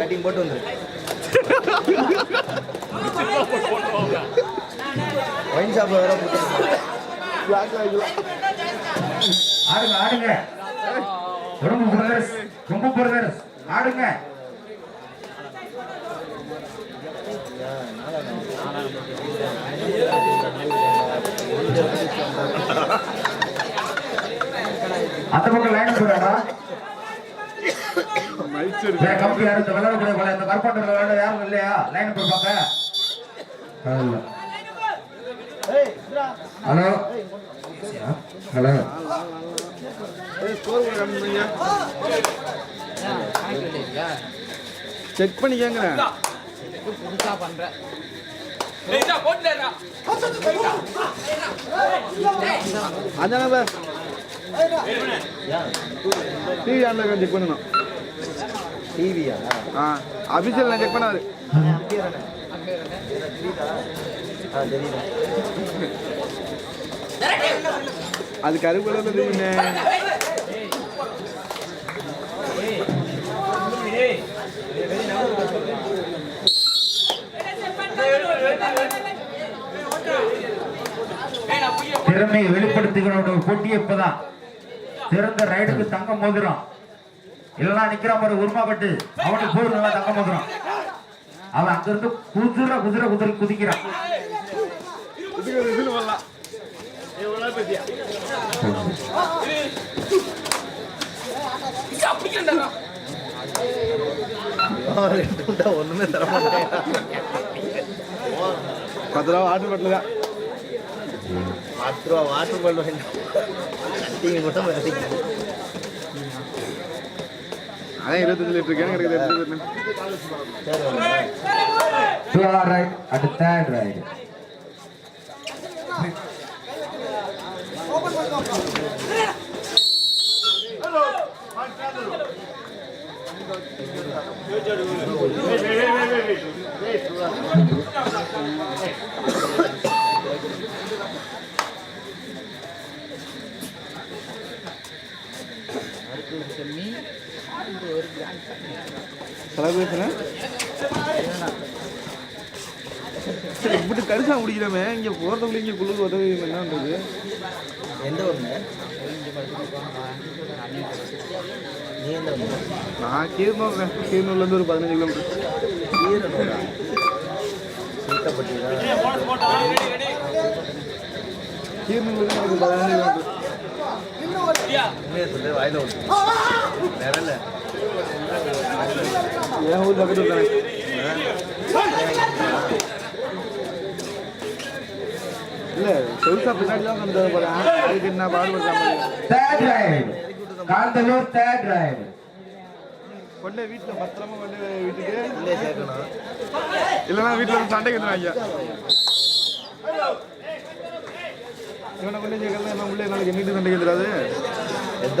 Cutting போட்டு வந்துரு. Wine ஷாப்ல வேற போட்டு ஆடுங்க ஆடுங்க. ரொம்ப பிரதர்ஸ் ரொம்ப பிரதர்ஸ் ஆடுங்க. அந்த பக்கம் லைன் போறாடா கம்பி யாரும் இந்த விளையாடக்கூடிய போல இந்த கருப்பாட்டு விளையாட யாரும் இல்லையா? லைன் போய் பார்க்க. ஹலோ. ஹலோ. செக் பண்ணி கேட்குறேன் புதுசா பண்றேன் அதான செக் பண்ணணும் டிவியா? ஆ அபிஷியல் நான் செக் பண்ணாரு ஆ தெரியுது. அது கருப்பு கலர்ல தெரியுமே திறமையை வெளிப்படுத்துகிற போட்டி இப்பதான் திறந்த ரைடுக்கு தங்க மோதிரம். இல்லைன்னா நிக்கிறான் பாரு உருமாப்பட்டு அவனுக்கு போய் நல்லா தங்க மோதிரம் அவன் அங்கிருந்து குதிரை குதிரை குதிரை குதிக்கிறான். ஒண்ணுமே தர மாட்டேன் பத்து ரூபா வாட்டர் பாட்டில் தான் பத்து ரூபா வாட்டர் கட்டிங்க மட்டும் வேலைக்கு அதான் இருபத்தஞ்சு லிட்டர் கேன் கிடைக்குது எடுத்து சரி ரைட் அட் தேர்ட் செலப்ரேஷனா சரி இப்படி கரிசா முடிக்கிறோமே இங்கே போகிறதுக்குள்ள இங்கே குளிர் உதவி என்ன பண்ணுறது எந்த ஒண்ணு நான் கீரனூர் கீரனூர்லேருந்து ஒரு பதினஞ்சு கிலோமீட்டர் கீரனூர்லேருந்து எனக்கு பதினஞ்சு கிலோமீட்டர் உண்மையை சொல்லு வாயில நிரல என் ஊர் பக்கத்தில் தானே இல்லை பின்னாடி தான் வந்து போகிறேன் அதுக்கு என்ன பாடுபடுறாங்க கொண்டு வீட்டில் பத்திரமா கொண்டு வீட்டுக்கு இல்லைன்னா சண்டை கட்டுறாங்க இவனை கொண்டு உள்ளே நாளைக்கு நீட்டு சண்டை கட்டுறாது எந்த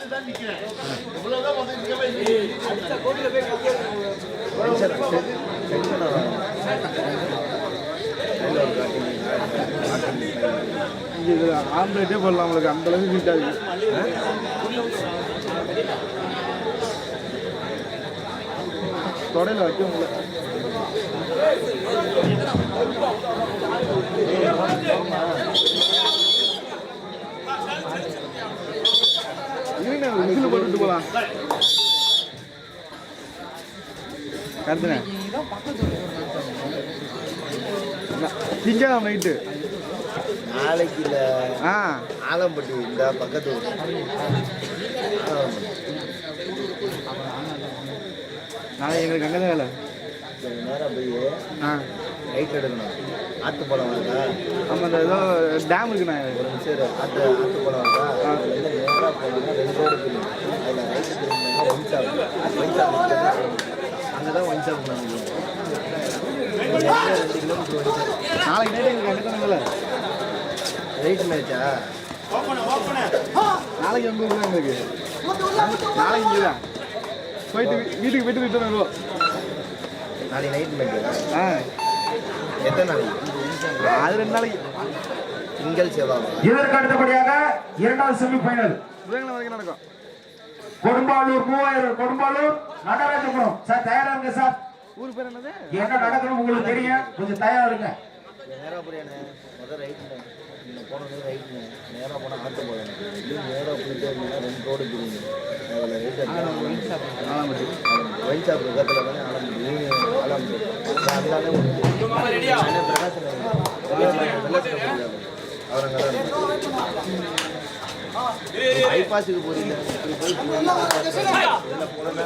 புள்ளனே சின்ன புள்ள கை வந்துச்சு இதில் ஆம்லேட்டே போடலாம் உங்களுக்கு அந்த அளவுக்கு ஹீட் ஆகுது தொடையில் வைக்க முடியல இருங்க விசில் போட்டுட்டு கருத்துனே திங்காம் நைட்டு நாளைக்கு இல்ல. ஆ. ஆலம்பட்டி இந்த பக்கத்து. நாளைக்கு எங்களுக்கு அங்கே தான் வேலை நேரம் போய் ஆ. ரைட் எடுக்கணும். ஆத்து பழம் வருதா ஆமாம் அந்த ஏதோ டேம் இருக்குண்ணா இரு. ஆத்து ஆத்து பழம் வருதா போனோம்னா ரெண்டு ரோடு இருக்குது அதில் ரைட்டு திரும்பினா ஒன் ஷாப் ஒன் ஷாப் அங்கே தான் ஒன் ஷாப் ரெண்டு கிலோமீட்டர் வரைக்கும் நாளைக்கு நைட்டு எங்களுக்கு என்ன சொன்னாங்கல்ல ரைட் மேட்சா நாளைக்கு எங்க ஊர்ல எங்களுக்கு. நாளைக்கு இங்கே தான். போயிட்டு வீட்டுக்கு போயிட்டு ரிட்டர்ன் வருவோம் நாளைக்கு நைட் மேட்சா ஆ. எத்தனை நாளைக்கு? அது ரெண்டு நாளைக்கு. திங்கள் செவ்வாய். இதற்கு அடுத்தபடியாக இரண்டாவது செமி ஃபைனல் புதன்கிழமை வரைக்கும் நடக்கும். கொடும்பாலூர் மூவாயிரம் கொடும்பாலூர் நடராஜபுரம் சார் தயாரா இருங்க சார். ஊர் பேர் என்னது? என்ன நடக்கணும் உங்களுக்கு தெரியும். கொஞ்சம் தயாரா இருங்க. நேராக போறியாண்ணே முதல் ரைட்டுண்ணே நீங்கள் போனது ரைட்டுண்ணே நேராக போனால் போகணும் இது நேராக போயிட்டு அப்படின்னா ரெண்டு ரோடு அதில் ரைட் ஒயின் ஷாப் பக்கத்தில் தானே பைபாஸுக்கு போறீங்க இப்படி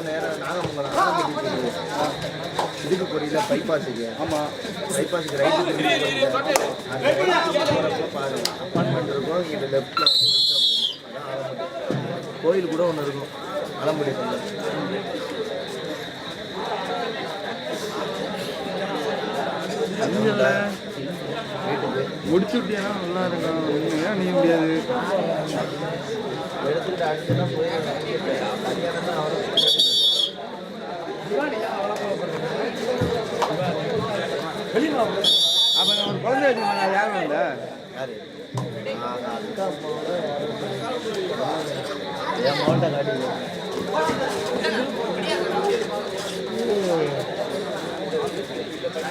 நேரம் நாகமங்கலம் ஆலம்பி போறீங்க. பைபாஸுக்கு ஆமாம் பைபாஸுக்கு ரைட்டு போறீங்க பாருங்க அப்பார்ட்மெண்ட் இருக்கும் இங்கிட்ட லெஃப்ட்ல கோயில் கூட ஒன்று இருக்கும் ஆலம்பட்டி வீட்டுக்கு முடிச்சு விட்டியா நல்லா இருக்கும் ஏன் நீ முடியாது அப்போ நம்ம குழந்தை வச்சுக்கோங்க யாரும் இல்லை? என் மாவட்ட காட்டி ரெண்டு பேருமே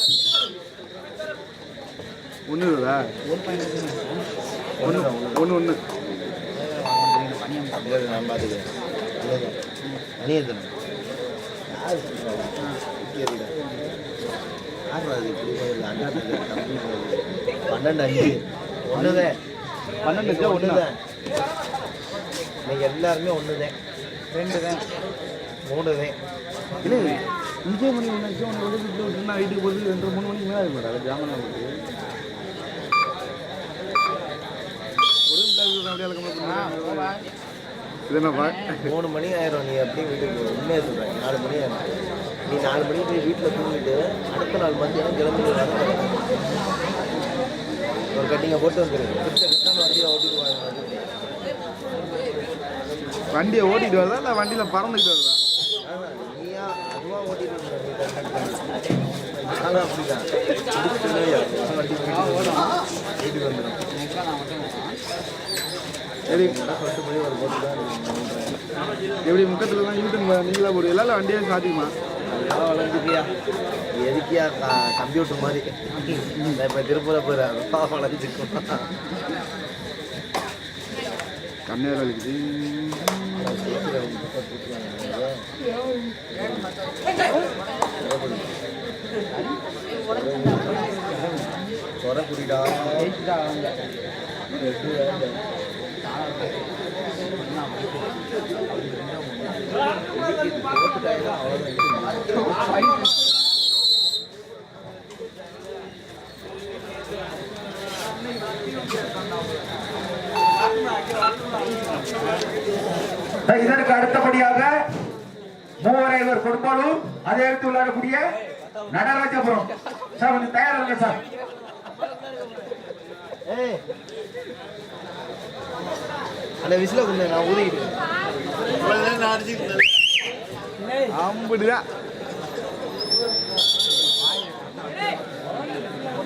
ஒன்று இல்லைதா ஒன்று ஒன்று ஒன்று இல்லை நான் பார்த்துக்கிறேன் போயிருது. பன்னெண்டு அஞ்சு ஒண்ணுதான் பன்னெண்டு நீங்க எல்லாருமே ரெண்டு தான் மூணுதான் இல்லை இங்கே மணி ஒன்று ஒன்று விட்டு விட்டுனா வீட்டுக்கு போகிறது ரெண்டு மூணு மணிக்கு மேலே இருக்கும் ஜாமனா இருக்கு ஒரு நிமிஷம் அப்படியே இழக்க இது என்னப்பா மூணு மணி ஆயிரும் நீ எப்படி வீட்டுக்கு போற உண்மையை சொல்றேன் நாலு மணி ஆயிரும். நீ நாலு மணிக்கு போய் வீட்டில் தூங்கிட்டு அடுத்த நாள் மத்தியானம் கிளம்பி வர ஒரு கட்டிங்க போட்டு வந்துரு. கிட்ட கிட்ட வண்டியை ஓட்டிட்டு வண்டியை ஓட்டிட்டு வரதா இல்லை வண்டியில் பறந்துக்கிட்டு வரதா? நீயா அதுவா ஓட்டிட்டு வந்த நானும் அப்படிதான். வீட்டுக்கு வந்துடும் சரி. சொல்லிட்டு போய் ஒரு போட்டு தான். எப்படி முக்கத்தில் தான் யூட்டன் நீங்களா போடுவீங்களா இல்லை வண்டியே சாத்திக்குமா அதெல்லாம் வளர்ந்துக்கியா எதுக்கியா கம்ப்யூட்டர் மாதிரி? இப்போ திருப்பூர போயிடுறேன். அதெல்லாம் வளர்ந்துக்கும் கண்ணேர் வலிக்குது சொர குடிடா இதற்கு அடுத்தபடியாக மூவரைவர் கொடுப்பாலும் அதை எடுத்து விளையாடக்கூடிய நடராஜபுரம். சார் கொஞ்சம் தயாராக சார். அந்த விசில கொண்டு நான் ஊதிக்கிட்டு அம்புடுதான்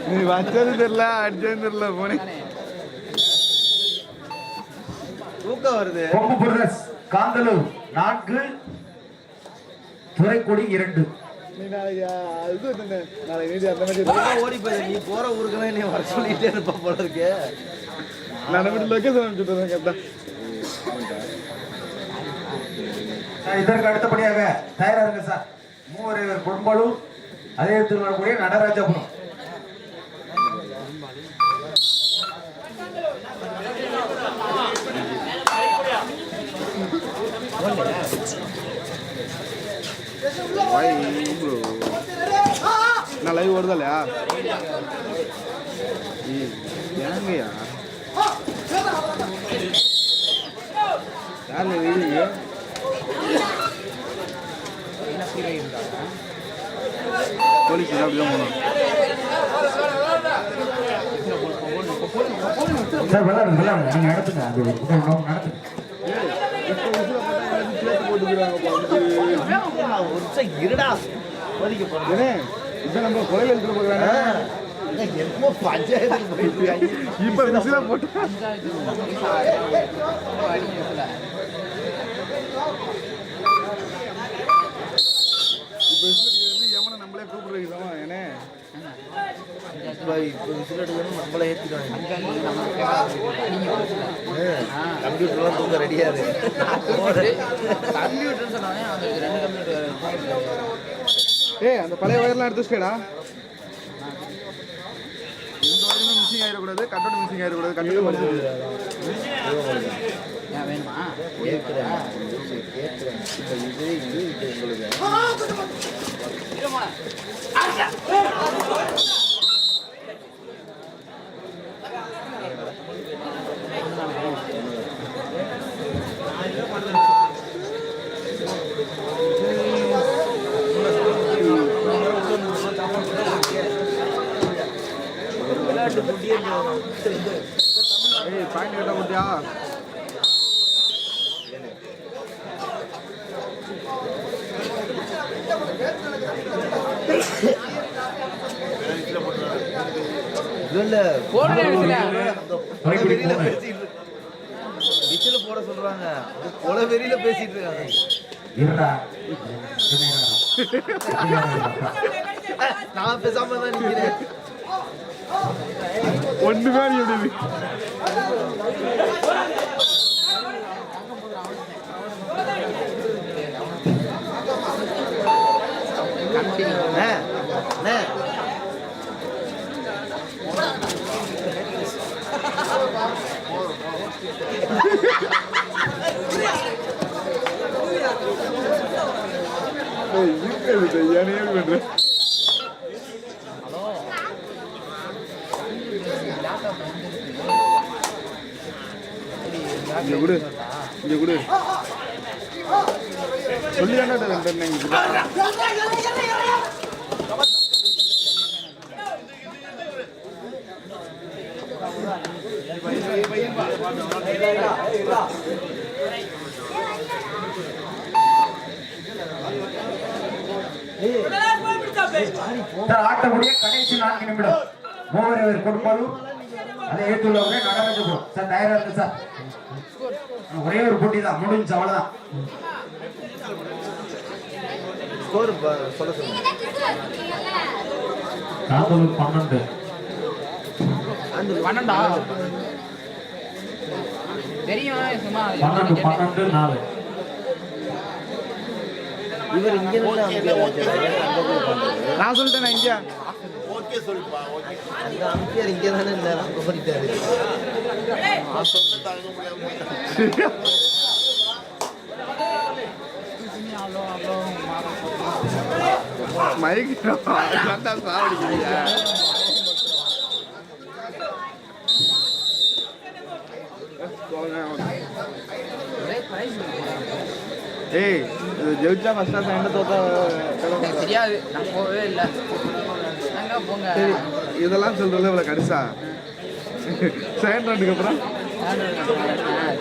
நீ வச்சது தெரியல அடிச்சது தெரியல போனே. தூக்கம் வருது. கொம்பு பிரதர்ஸ் காந்தலூர் நான்கு துறைக்கொடி இரண்டு. ஓடி போயிரு நீ போற ஊருக்கெல்லாம் நீ வர சொல்லிட்டே இருப்ப போல இருக்கு. நான் నడబడి లొకేషన్ అనుకుంటున్నాం కదా இதற்கு அடுத்தபடியாக தயாராக சார் மூவரை குடும்பலும் அதே இடத்தில் வரக்கூடிய நடராஜபுரம் நான் லைவ் வருதா இல்லையா ஏங்கய்யா யார் இருக்காங்க போலீஸ் அப்படிதான் போனோம் சார் நடத்துங்க அது நடத்துங்க இருடா இதான் நம்ம கொலையில் எடுத்துட்டு போகிறாங்க என்னமோ பஞ்சாயத்துக்கு போயிட்டு இருக்காங்க. விசில போட்டு எவனை நம்மளே கம்ப்யூட்டர்லாம் தூங்க ரெடியாது கம்ப்யூட்டர் சொன்னாலே அந்த ரெண்டு கம்ப்யூட்டர் ஏய் அந்த பழைய ஒயர்லாம் எடுத்து வச்சுக்கடா எந்த ஒயருமே மிஸ்ஸிங் ஆயிடக்கூடாது கட்டோட மிஸ்ஸிங் ஆயிடக்கூடாது கட்டோட ஏன் வேணுமா? கேட்கிறேன். கேட்கிறேன். இப்ப இது இது இது உங்களுக்கு. ஏய் பாயிண்ட் கட்ட. விசில போட சொல்றாங்க. கொலை வெறியில பேசிட்டு இருக்காங்க. நான் பேசாம தான் நிக்கிறேன். ஒண்ணுமே நீ எப்படி அண்ணே, இருக்கிறது ஏனே பண்ற இங்க கொடு. இங்க கொடு. சொல்லி ரெண்டு. சார் ஆட்டக்கூடிய கடைசி நான்கு நிமிடம். மூவர் கொடுப்பாலும் அதை ஏற்றுள்ளவங்க நடந்துக்கும் சார் தயாரா இருக்கு சார். ஒரே ஒரு போட்டி தான். முடிஞ்சு அவ்வளவுதான். காதலூர் பன்னெண்டு. பன்னெண்டா? தெரியும் பன்னெண்டு பன்னெண்டு நாலு. இவர் இங்க இருந்து அங்க அங்க நான் சொல்லிட்டேன் இங்க அந்த அம்பியர் இங்க தானே இருந்தாரு அங்க பண்ணிட்டாரு ஏய் ஜெயிச்சா ஹாஃப் என்ன தோத்தா? தெரியாது. நான் போகவே இல்லை. சரி இதெல்லாம் சொல்றதுல இவ்வளோ கடிசா? செகண்ட் ரவுண்டுக்கு அப்புறம்?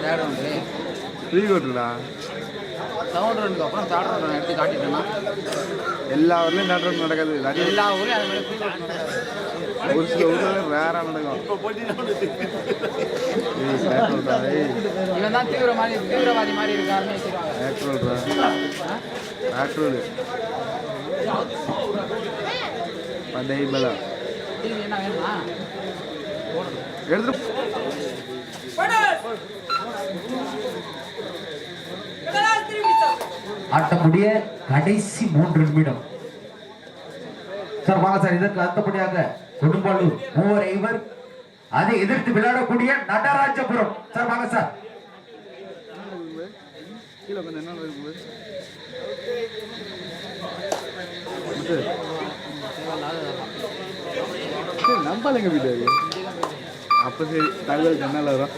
தேர்ட் ரவுண்டு ஃப்ரீ கோட்டுடா செவன் ரவுண்டுக்கு அப்புறம் தேர்ட் ரவுண்ட் எடுத்து காட்டிட்டேன்னா எல்லா ஊர்லயும் தேர்ட் ரவுண்ட் நடக்காது. எல்லா ஊர்லையும் அது மாதிரி. ஒரு சில ஊர்ல ரேரா நடக்கும். இவன் தான் தீவிரவாதி தீவிரவாதி மாதிரி இருக்காருன்னு வச்சுருவாங்க பேட்ரோல்டா பண்டை பலா எடுத்துட்டு ஆட்டக்கூடிய கடைசி மூன்று நிமிடம். சார் வாங்க சார் இதற்கு அடுத்தபடியாக கொடும்பாலூர் மூவர் ஐவர் அதை எதிர்த்து விளையாடக்கூடிய நடராஜபுரம். சார் வாங்க சார். கீழே கொஞ்சம் என்ன இருக்குது முத்து. சரி வீட்டு அப்போ சரி தகவல் கண்ணால் வரும்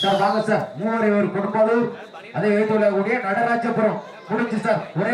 சார் வாங்க சார். மூவரை ஒரு கொடுப்பாளர் அதை எழுதி கூடிய நடராஜபுரம். முடிஞ்சு சார். ஒரே